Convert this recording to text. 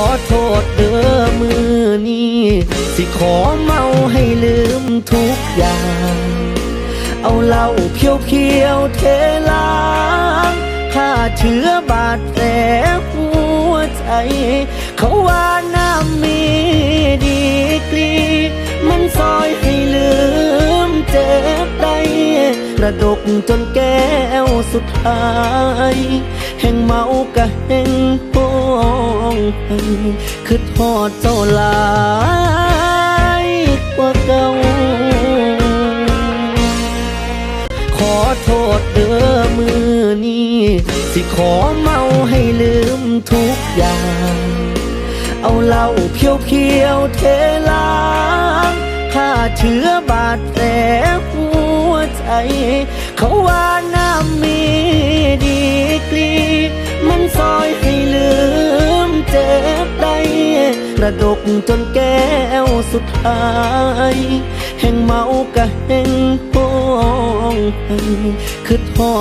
อโทษเด้อมือนี้สิขอเมาให้ลืมทุกอย่าง เอาเหล้าเพียวเพียวเทล้างฆ่าเชื้อบาดแผลหัวใจ เขาว่าน้ำมีดีกรีมันซอยให้ลืมเจ็บได้กระดกจนแก้วสุดท้าย แห่งเมากะแห่ง องไห้คือทอดเจ้าหลายกว่าเก่าขอโทษเด้อมือนี้สิขอเมาให้ลืมทุกอย่าง เอาเหล้าเพียวเพียวเทล้างฆ่าเชื้อบาดแผลหัวใจ เขาว่าน้ำมี ระดกจนแก้วสุดท้าย แห่งเมากะแห่งห้องไห้คือทอ